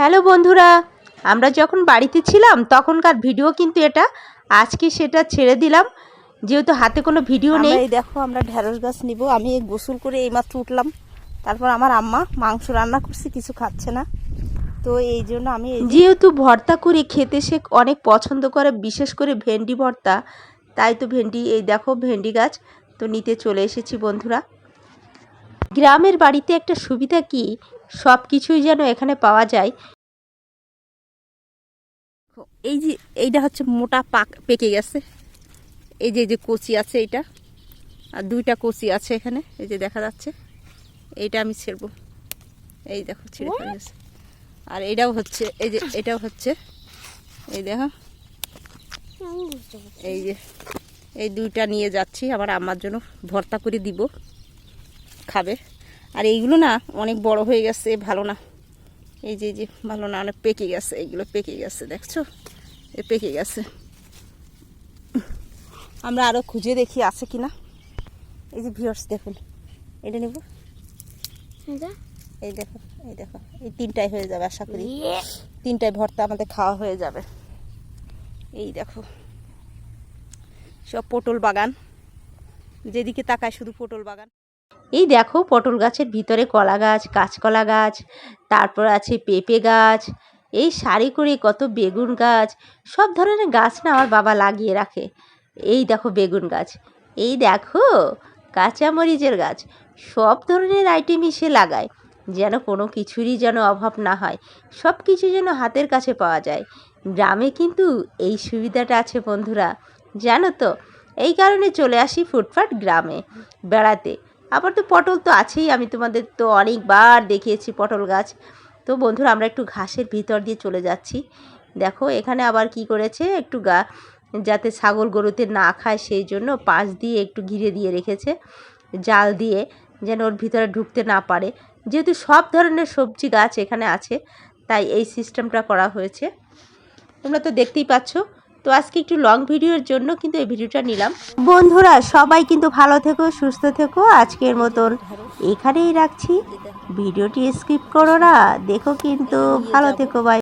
Hello বন্ধুরা আমরা যখন বাড়িতে ছিলাম তখনকার ভিডিও কিন্তু এটা। আজকে সেটা ছেড়ে দিলাম। যেহেতু হাতে কোনো ভিডিও নেই। দেখো আমরা ঢেঁড়স গাছ নিব। আমি গোসল করে এইমাত্র উঠলাম। তারপর আমার আম্মা মাংস রান্না করছে কিছু খাচ্ছে না। তো এই জন্য আমি যেহেতু ভর্তা করে খেতে সে অনেক পছন্দ করে বিশেষ করে ভেন্ডি ভর্তা তাই তো ভেন্ডি এই দেখো ভেন্ডি গাছ তো নিতে চলে এসেছি বন্ধুরা। গ্রামের বাড়িতে একটা সুবিধা কি? সব কিছুই যেন এখানে পাওয়া যায়। এই যে, এইটা হচ্ছে মোটা পাক পেকে গেছে। এই যে যে কচি আছে এইটা। আর দুইটা কচি আছে এখানে, এই যে দেখা যাচ্ছে। এইটা আমি ছেড়বো। এই দেখো, ছিঁড়ে গেছে। আর এটাও হচ্ছে, এই যে, এটাও হচ্ছে। এই দেখো। এই যে, এই দুইটা নিয়ে যাচ্ছি। আবার আমার জন্য ভর্তা করে দিব। খাবে। আর এইগুলো না অনেক বড় হয়ে গেছে ভালো না। এই যে এই যে ভালো না অনেক পেকে গেছে এইগুলো পেকে গেছে দেখছ? এ পেকে গেছে। আমরা আরও খুঁজে দেখি আছে কি না এই যে ভিউয়ার্স দেখুন। এটা নেব। এই দেখো এই দেখো। এই তিনটাই হয়ে যাবে আশা করি। তিনটায় ভর্তা আমাদের খাওয়া হয়ে যাবে। এই দেখো। সব পটল বাগান। যেদিকে তাকায় শুধু পটল বাগান। এই দেখো পটল গাছের ভিতরে কলা গাছ, কাঁচকলা গাছ, তারপর আছে পেঁপে গাছ, এই সারি করে কত বেগুন গাছ, সব ধরনের গাছ না আমার বাবা লাগিয়ে রাখে। এই দেখো বেগুন গাছ, এই দেখো কাঁচামরিচের গাছ, সব ধরনের আইটেমই সে লাগায়, যেন কোনো কিছুরই যেন অভাব না হয়, সব কিছু যেন হাতের কাছে পাওয়া যায়। গ্রামে কিন্তু এই সুবিধাটা আছে বন্ধুরা, জানো তো? এই কারণে চলে আসি ফুটপাট গ্রামে, বেড়াতে। আবার তো পটল তো আছেই, আমি তোমাদের তো অনেকবার দেখিয়েছি পটল গাছ। তো বন্ধুরা, আমরা একটু ঘাসের ভিতর দিয়ে চলে যাচ্ছি। দেখো, এখানে আবার কি করেছে? একটু গা, যাতে ছাগল গরুতে না খায়, সেই জন্য পাশ দিয়ে একটু ঘিরে দিয়ে রেখেছে। জাল দিয়ে, যেন ওর ভিতরে ঢুকতে না পারে। যেহেতু সব ধরনের সবজি গাছ এখানে আছে, তাই এই সিস্টেমটা করা হয়েছে। তোমরা তো দেখতেই পাচ্ছ তো আজকে একটু লং ভিডিওর জন্য কিন্তু এই ভিডিওটা নিলাম। বন্ধুরা, সবাই কিন্তু ভালো থেকো, সুস্থ থেকো। আজকের মতন এখানেই রাখছি। ভিডিওটি স্কিপ করো না। দেখো কিন্তু, ভালো থেকো বাই